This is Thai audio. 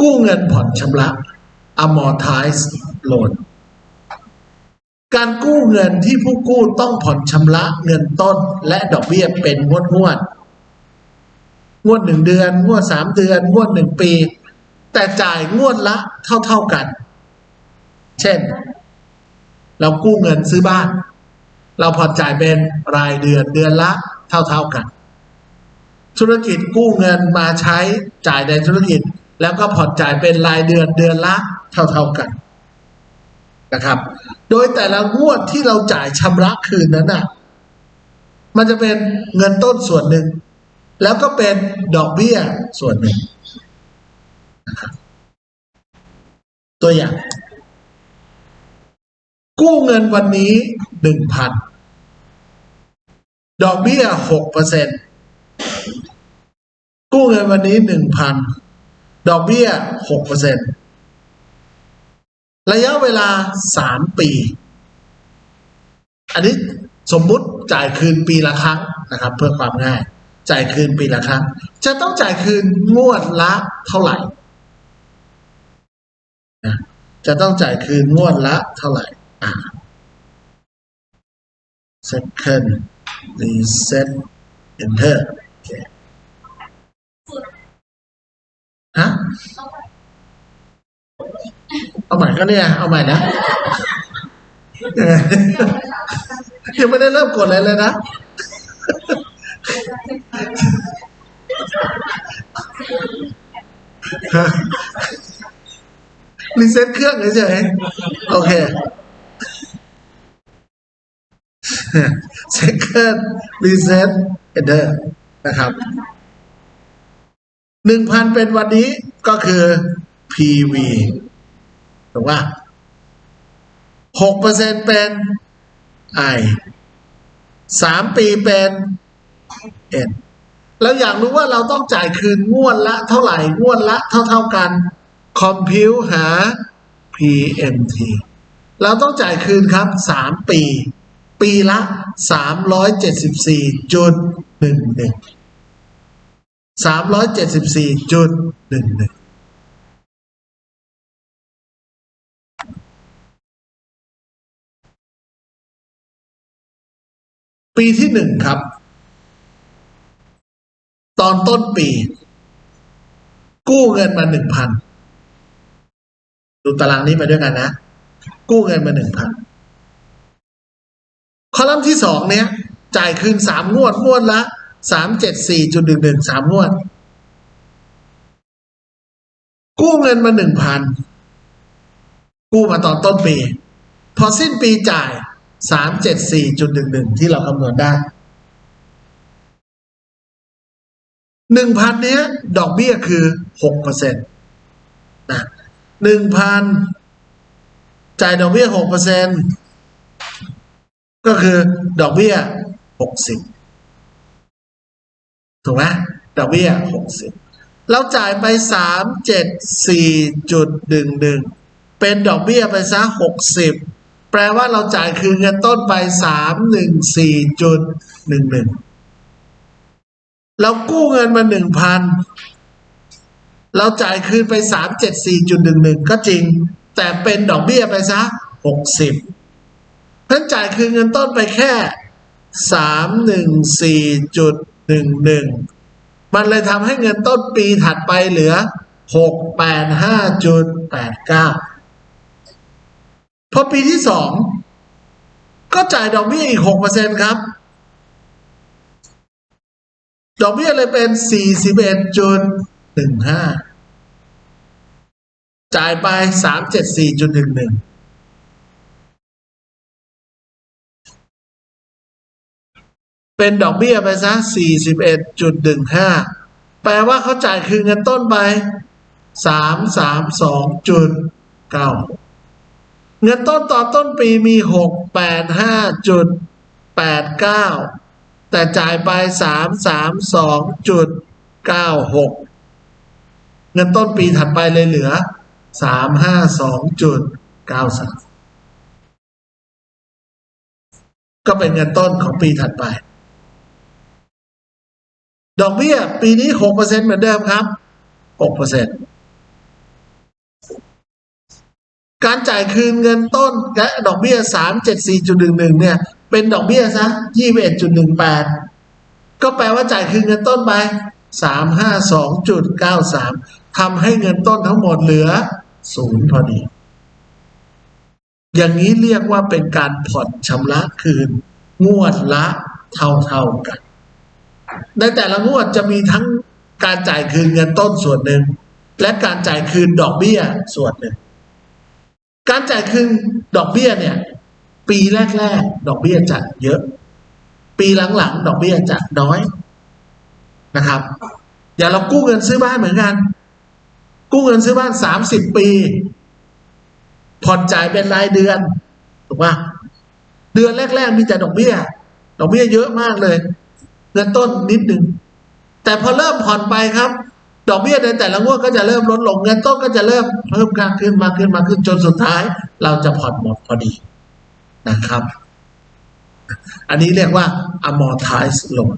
กู้เงินผ่อนชำระ amortize loan การกู้เงินที่ผู้กู้ต้องผ่อนชำระเงินต้นและดอกเบี้ยเป็นงวดงวด งวดหนึ่งเดือน งวดสามเดือน งวดหนึ่งปี แต่จ่ายงวดละเท่าเท่ากัน เช่น เรากู้เงินซื้อบ้าน เราผ่อนจ่ายเป็นรายเดือนเดือนละเท่าเท่ากัน ธุรกิจกู้เงินมาใช้จ่ายในธุรกิจ แล้วก็ผ่อนจ่ายเป็นรายเดือนเดือนละเท่าๆกันนะครับ โดยแต่ละงวดที่เราจ่ายชำระคืนนั้นน่ะ มันจะเป็นเงินต้นส่วนหนึ่ง แล้วก็เป็นดอกเบี้ยส่วนหนึ่ง ตัวอย่าง กู้เงินวันนี้หนึ่งพันดอกเบี้ยหกเปอร์เซ็นกู้เงินวันนี้หนึ่งพัน ดอกเบี้ยหกเปอร์เซ็นระยะเวลาสามปี อันนี้สมมุติจ่ายคืนปีละครั้งนะครับ เพื่อความง่าย จ่ายคืนปีละครั้ง จะต้องจ่ายคืนงวดละเท่าไหร่จะต้องจ่ายคืนงวดละเท่าไหร่อ่า second reset enter โอเคฮะ เอาใหม่ก็เนี่ยเอาใหม่นะยังไม่ได้เริ่มกดอะไรเลยนะรีเซ็ตเครื่องเฉยๆโอเค second reset enter นะครับหนึ่งพันเป็นวันนี้ ก็คือ PV ถูกป่ะหกเปอร์เซ็นเป็น I สามปีเป็น N แล้วอยากรู้ว่าเราต้องจ่ายคืนงวดละเท่าไหร่ งวดละเท่าเท่าๆกัน คอมพิวหา PMT เราต้องจ่ายคืนครับสามปี ปีละสามร้อยเจ็ด สามร้อยเจ็ดสิบสี่จุดหนึ่งหนึ่งปีที่หนึ่งครับ ตอนต้นปี กู้เงินมาหนึ่งพันดูตารางนี้ไปด้วยกันนะ กู้เงินมาหนึ่งพันคอลัมน์ที่สองเนี้ย จ่ายคืนสามงวดงวดละ สามเจ็ดสี่จุดหนึ่งหนึ่งสามงวด กู้เงินมาหนึ่งพันกู้มาตอนต้นปี พอสิ้นปีจ่ายสามเจ็ดสี่จุดหนึ่งหนึ่งที่เราคำนวณได้หนึ่งพันเนี้ย ดอกเบี้ยคือหกเปอร์เซ็นต์นะหนึ่งพันจ่ายดอกเบี้ยหกเปอร์เซ็นต์ก็คือดอกเบี้ยหกสิบ ถูกไหมดอกเบี้ยหกสิบเราจ่ายไปสามเจ็ดสี่จุดหนึ่งหนึ่งเป็นดอกเบี้ยไปซะหกสิบแปลว่าเราจ่ายคืนเงินต้นไปสามหนึ่งสี่จุดหนึ่งหนึ่งเรากู้เงินมาหนึ่งพันเราจ่ายคืนไปสามเจ็ดสี่จุดหนึ่งหนึ่งก็จริง แต่เป็นดอกเบี้ยไปซะหกสิบเพราะจ่ายคืนเงินต้นไปแค่สามหนึ่งสี่จุด หนึ่งหนึ่งมันเลยทำให้เงินต้นปีถัดไปเหลือหกแปดห้าจุดแปดเก้าพอปีที่สองก็จ่ายดอกเบี้ยอีกหกเปอร์เซ็นครับ ดอกเบี้ยเลยเป็นสี่สิบเอ็ดจุดหนึ่งห้าจ่ายไปสามเจ็ดสี่จุดหนึ่งหนึ่ง เป็นดอกเบี้ยไปซะสี่สิบเอ็ดจุดหนึ่งห้าแปลว่าเขาจ่ายคืนเงินต้นไปสามสามสองจุดเก้าเงินต้นต่อต้นปีมีหกแปดห้าจุดแปดเก้าแต่จ่ายไปสามสามสองจุดเก้าหกเงินต้นปีถัดไปเลยเหลือสามห้าสองจุดเก้าสามก็เป็นเงินต้นของปีถัดไป ดอกเบี้ยปีนี้หกเปอร์เซ็นเหมือนเดิมครับหกเปอร์เซ็นการจ่ายคืนเงินต้นและดอกเบี้ยสามเจ็ดสี่จุดหนึ่งหนึ่งเนี่ย เป็นดอกเบี้ยซะยี่สิบเอ็ดจุดหนึ่งแปดก็แปลว่าจ่ายคืนเงินต้นไปสามห้าสองจุดเก้าสามทำให้เงินต้นทั้งหมดเหลือศูนย์พอดี อย่างนี้เรียกว่าเป็นการผ่อนชำระคืน งวดละเท่าๆกัน ในแต่ละงวดจะมีทั้งการจ่ายคืนเงินต้นส่วนหนึ่ง และการจ่ายคืนดอกเบี้ยส่วนหนึ่ง การจ่ายคืนดอกเบี้ยเนี่ย ปีแรกๆดอกเบี้ยจะเยอะ ปีหลังๆดอกเบี้ยจะน้อยนะครับ อย่าเรากู้เงินซื้อบ้านเหมือนกัน กู้เงินซื้อบ้านสามสิบปีผ่อนจ่ายเป็นรายเดือนถูกปะเดือนแรกๆมีแต่ดอกเบี้ย ดอกเบี้ยเยอะมากเลย เงินต้นนิดหนึ่งแต่พอเริ่มผ่อนไปครับ ดอกเบี้ยในแต่ละงวดก็จะเริ่มลดลงเงินต้นก็จะเริ่มเพิ่มมากขึ้นมากขึ้นมากขึ้นจนสุดท้าย เราจะผ่อนหมดพอดีนะครับ อันนี้เรียกว่า amortize loan